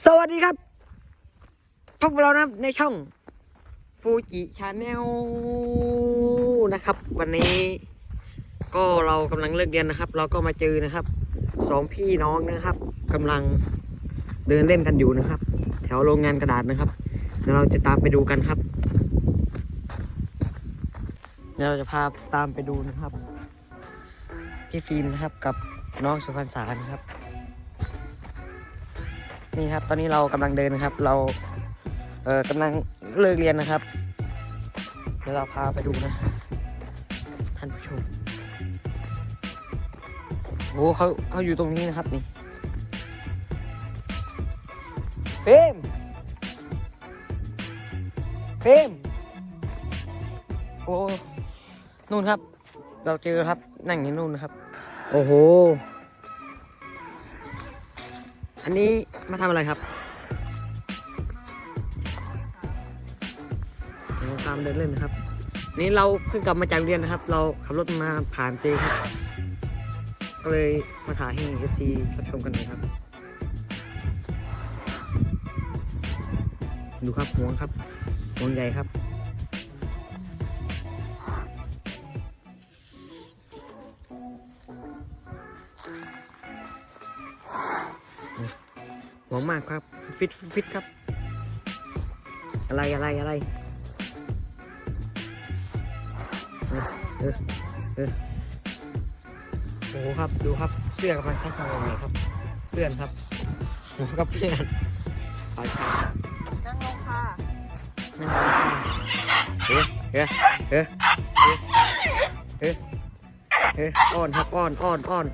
สวัสดีครับพบกับเรานะในช่องฟูจิชาแนลนะครับ วันนี้ ก็เรากำลังเลิกเรียนนะครับ เราก็มาเจอนะครับสองพี่น้องนะครับกำลังเดินเล่นกันอยู่นะครับ แถวโรงงานกระดาษนะครับเดี๋ยวเราจะตามไปดูกันครับเดี๋ยวเราจะพาตามไปดูนะครับ พี่ฟิล์มนะครับกับน้องสุพรรณสานะครับ นี่ครับ ตอนนี้เรากำลังเดินครับ เราเอ่อกำลังเลิกเรียนนะครับ เดี๋ยวเราพาไปดูนะท่านผู้ชมโอ้เขาเขาอยู่ตรงนี้นะครับนี่เฟมเฟมโอ้นู่นครับ เราเจอครับนั่งอยู่นู่นนะครับ โอ้โห อันนี้มาทำอะไรครับเราตามเดินเล่นนะครับ นี่เราเพิ่งกลับมาจากเรียนนะครับ เราขับรถมาผ่านเจครับ ก็เลยมาถ่ายให้เอฟซีรับชมกันหน่อยครับ ดูครับห่วงครับห่วงใหญ่ครับ มากครับ ฟิตฟิตครับ อะไรอะไรอะไรเออเออโอ้โหครับดูครับเสื้อกำลังซักทำยังไงครับ เพื่อนครับโอ้โหครับเพื่อนนั่งลงค่ะนั่งรอค่ะเออเออเออเออเอออ้อนครับอ้อนอ้อนอ้อน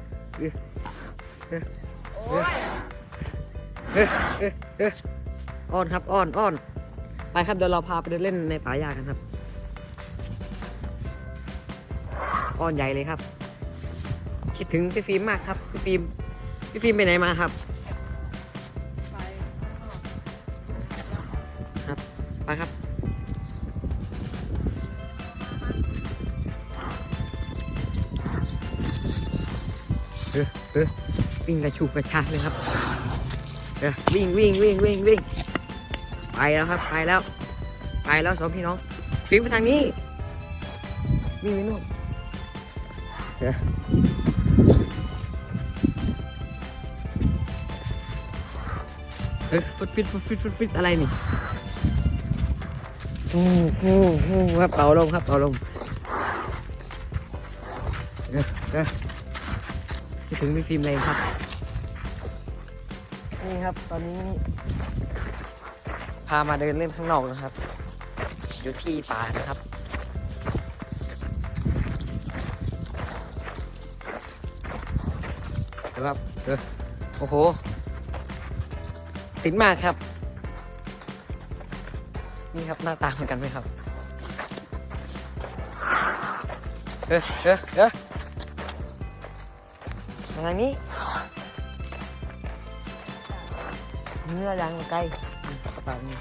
เฮ้ยเฮ้ยเฮ้ยอ้อนครับอ้อนอ้อนไปครับเดี๋ยวเราพาไปเดินเล่นในป่าหญ้ากันครับอ้อนใหญ่เลยครับ คิดถึงพี่ฟิล์มมากครับพี่ฟิล์มพี่ฟิล์มไปไหนมาครับไปครับไปครับเออเออวิ่งกระชูกระชากเลยครับ เออวิ่งวิ่งวิ่งวิ่งวิ่งไปแล้วครับไปแล้ว ไปแล้วสองพี่น้องฟิล์มไปทางนี้วิ่งไปนู่นเออเออฟุตฟิตฟุตฟิตฟุตฟิตอะไรนี่ฟูฟูฟูครับเป่าลมครับเป่าลมเออเออคิดถึงพี่ฟิล์มเลยครับ นี่ครับ ตอนนี้พามาเดินเล่นข้างนอกนะครับ อยู่ที่ป่านะครับเดี๋ยวครับเออโอ้โห ติดมากครับ นี่ครับหน้าตาเหมือนกันไหมครับ เออเออเออมาทางนี้ เนื้อยางไกลอืมกระเป๋านี่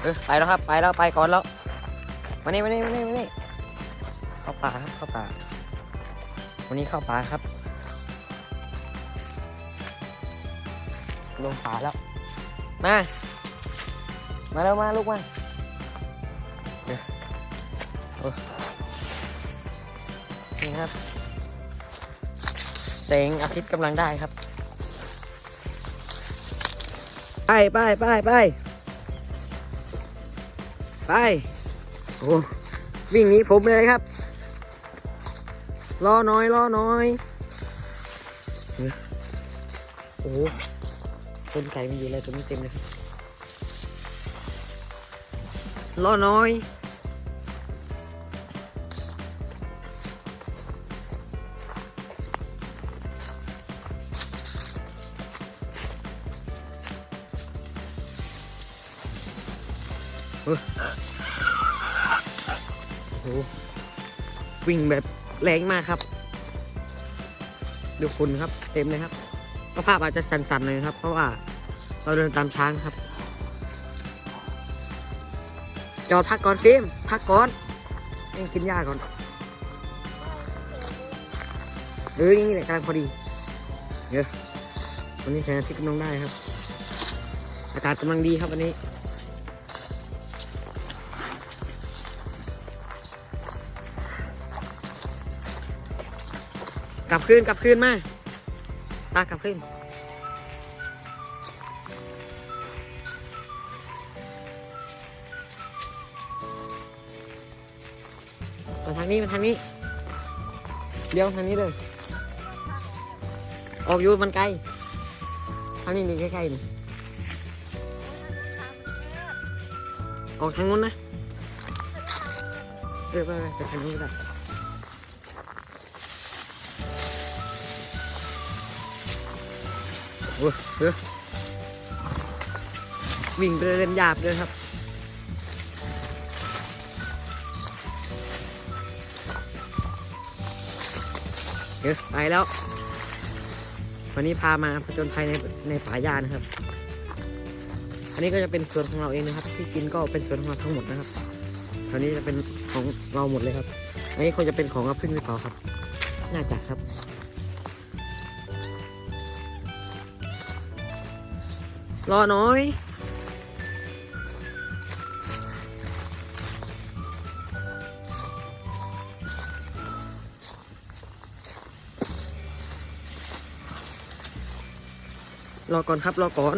เออไปแล้วครับ ไปแล้วไปก่อนแล้วมานี่มานี่มานี่มานี่เข้าป่าครับเข้าป่า วันนี้เข้าป่าครับ ลงป่าแล้ว มา มาแล้วมาลูกมาเดี๋ยวโอ้นี่ครับแสงอาทิตย์กำลังได้ครับ ไปไปไปไปไปโอ้วิ่งหนีผมเลยครับล้อน้อยล้อน้อยโอ้โหนไก่มันอะไรตรงนี้เต็มเลยล้อน้อย โอ้วิ่งแบบแรงมากครับ ดูฝุ่นครับเต็มเลยครับก็ภาพอาจจะสั่นๆหน่อยนะครับ เพราะว่าเราเดินตามช้างครับ จอดพักก่อนฟิล์มพักก่อนเองกินหญ้าก่อนเอออย่างนี้แหละกำลังพอดีเดี๋ยววันนี้แสงอาทิตย์กำลังได้ครับ อากาศกำลังดีครับวันนี้ กลับคืนกลับคืนมาตากลับคืนมาทางนี้มาทางนี้เลี้ยวทางนี้เลยออกอยูมันไกลทางนี้นี่ใกล้ๆนี่ออกทางนู้นนะเออไปไปไปทางนู้นก็ได้ โอ้ยเออวิ่งไปเล่นหยาบเลยครับเดี๋ยวไปแล้ว วันนี้พามาผจญภัยในในป่าหญ้านะครับ อันนี้ก็จะเป็นสวนของเราเองนะครับ ที่กินก็เป็นสวนของเราทั้งหมดนะครับอันนี้จะเป็นของเราหมดเลยครับ อันนี้คงจะเป็นของอาพึ่งหรือเปล่าครับ น่าจะครับ รอหน่อยร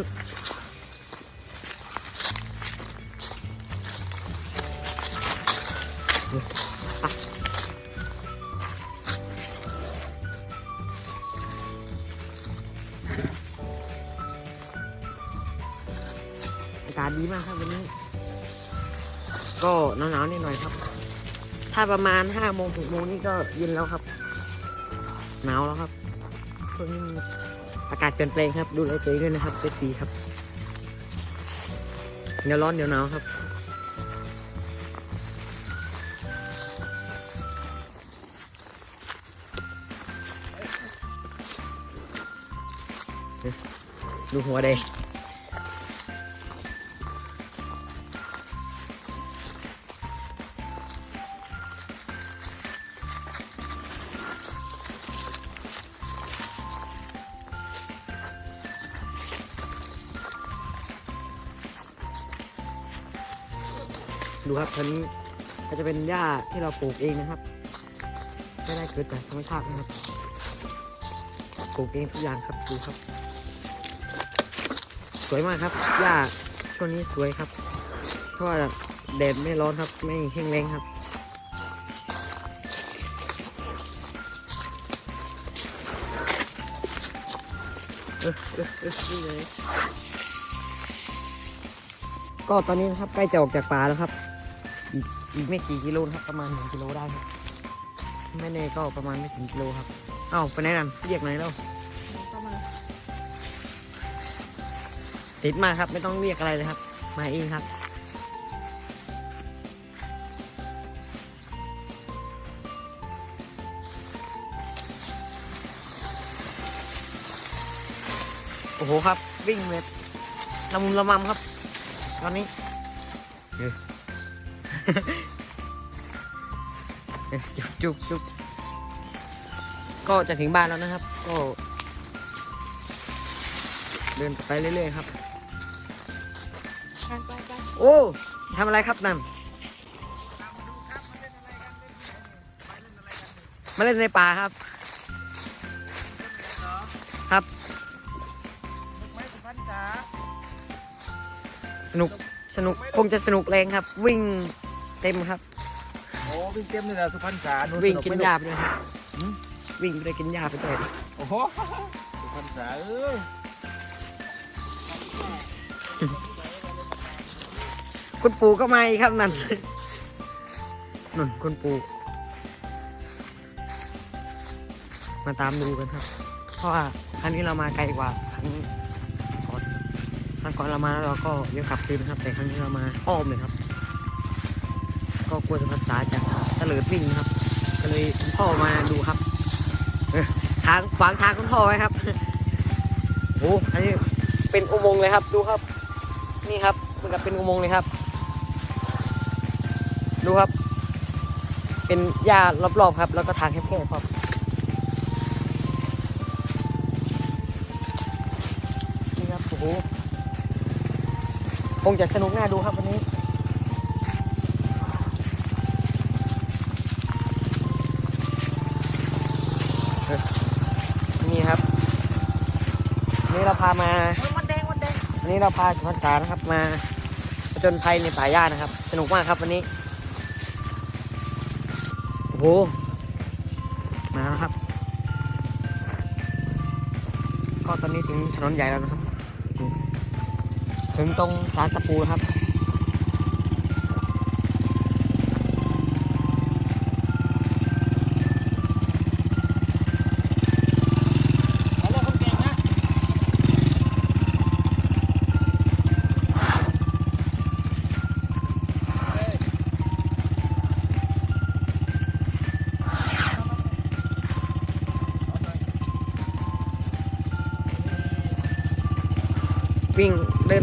ศดีมากครับวันนี้ ก็หนาวๆนิดหน่อยครับ ถ้าประมาณห้าโมงหกโมงนี่ก็เย็นแล้วครับ หนาวแล้วครับช่วงนี้อากาศเปลี่ยนแปลงครับ ดูแลตัวเองด้วยนะครับเซฟตีครับ เดี๋ยวร้อนเดี๋ยวหนาวครับดูหัวแด ดูครับทันนี้ก็จะเป็นหญ้าที่เราปลูกเองนะครับ ไม่ได้เกิดจากธรรมชาตินะครับ ปลูกเองทุกอย่างครับดูครับ สวยมากครับหญ้าช่วงนี้สวยครับเพราะว่าแดดไม่ร้อนครับไม่แห้งแล้งครับเออเออเออเลยก็ตอนนี้นะครับใกล้จะออกจากป่าแล้วครับ อีกไม่กี่กิโลครับประมาณหนึ่งกิโลได้ครับไม่แน่ก็ประมาณไม่ถึงกิโลครับเอ้าไปไหนกันเรียกไหนแล้วเข้าติดมาครับไม่ต้องเรียกอะไรเลยครับ มาเองครับโอ้โหครับวิ่งเม็ดละมุมละมัมครับ ตอนนี้เออเออ จุบจุบจุบก็จะถึงบ้านแล้วนะครับ ก็ เดินไปเรื่อยๆครับ โอ้ทำอะไรครับนั่นมาเล่นในป่าครับ ครับสนุกสนุกคงจะสนุกแรงครับ วิ่ง เต็มครับ โอ้วิ่งเต็มเลยนะสุพรรณจ๋าวิ่งกินหญ้าไปด้วยครับหืมวิ่งไปด้วยกินหญ้าไปด้วยโอ้โหสุพรรณจ๋าเอ้ยคุณปู่ก็มาอีกครับนั่นนุ่นคุณปู่มาตามดูกันครับ เพราะว่าครั้งนี้เรามาไกลกว่าครั้งก่อนครั้งก่อนเรามาแล้วเราก็เลี้ยวกลับคืนนะครับ แต่ครั้งนี้เรามาอ้อมเลยครับ ก็กลัวจะภาษาจะเตลิดวิ่งครับ ก็เลยพ่อมาดูครับทางขวางทางคุณพ่อไว้ครับโอ้อันนี้เป็นอุโมงค์เลยครับ ดูครับ นี่ครับเหมือนกับเป็นอุโมงค์เลยครับ ดูครับ เป็นหญ้ารอบๆครับ แล้วก็ทางแคบๆครับนี่ครับโอ้โหคงจะสนุกน่าดูครับวันนี้ นนี้เราพามามันแดงมันแดงวันนี้เราพาสุพรรษานะครับมาผจญภัยในป่าหญ้านะครับ สนุกมากครับวันนี้โอ้โหมาแล้วครับ ก็ตอนนี้ถึงถนนใหญ่แล้วนะครับนี่ถึงตรงสารตะปูครับ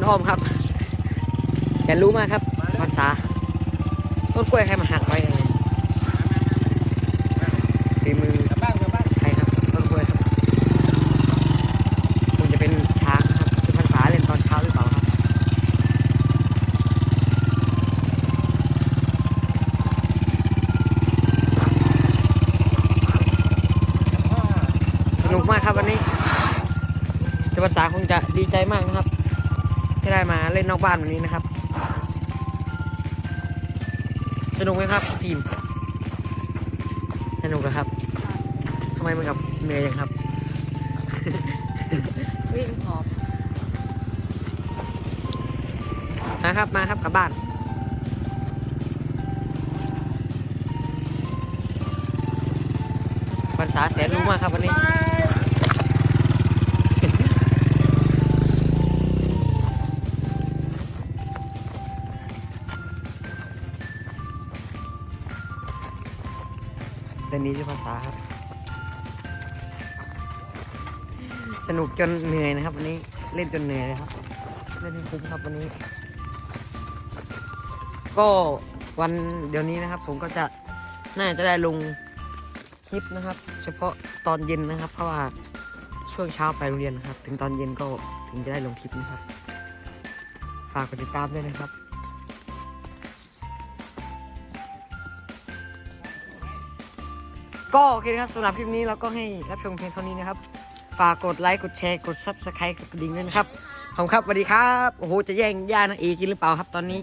อ้อมครับแสนรู้มากครับภาษาต้นกล้วยใครมาหักไว้ฝีมือใครครับต้นกล้วยครับคงจะเป็นช้างครับคือภาษาเล่นตอนเช้าหรือเปล่าครับสนุกมากครับวันนี้ภาษาคงจะดีใจมากนะครับ ที่ได้มาเล่นนอกบ้านวันนี้นะครับ สนุกไหมครับฟิล์มสนุกเหรอครับทำไมมันกับเหนื่อยอย่างครับ วิ่งหอบนะครับมาครับกลับบ้านภาษาแสนรู้มากครับวันนี้ นี้ชื่อภาษาครับ สนุกจนเหนื่อยนะครับ วันนี้เล่นจนเหนื่อยเลยครับ เล่นให้คุ้มครับวันนี้ ก็วันเดี๋ยวนี้นะครับ ผมก็จะน่าจะได้ลงคลิปนะครับ เฉพาะตอนเย็นนะครับ เพราะว่าช่วงเช้าไปโรงเรียนนะครับ ถึงตอนเย็นก็ถึงจะได้ลงคลิปนะครับ ฝากกดติดตามด้วยนะครับ ก็โอเคนะครับสำหรับคลิปนี้เราก็ให้รับชมเพียงเท่านี้นะครับ ฝากกดไลค์ กดแชร์ กด subscribe กดกระดิ่งด้วยนะครับ ขอบคุณครับสวัสดีครับ โอ้โห จะแย่งย่านางเอกกินหรือเปล่าครับตอนนี้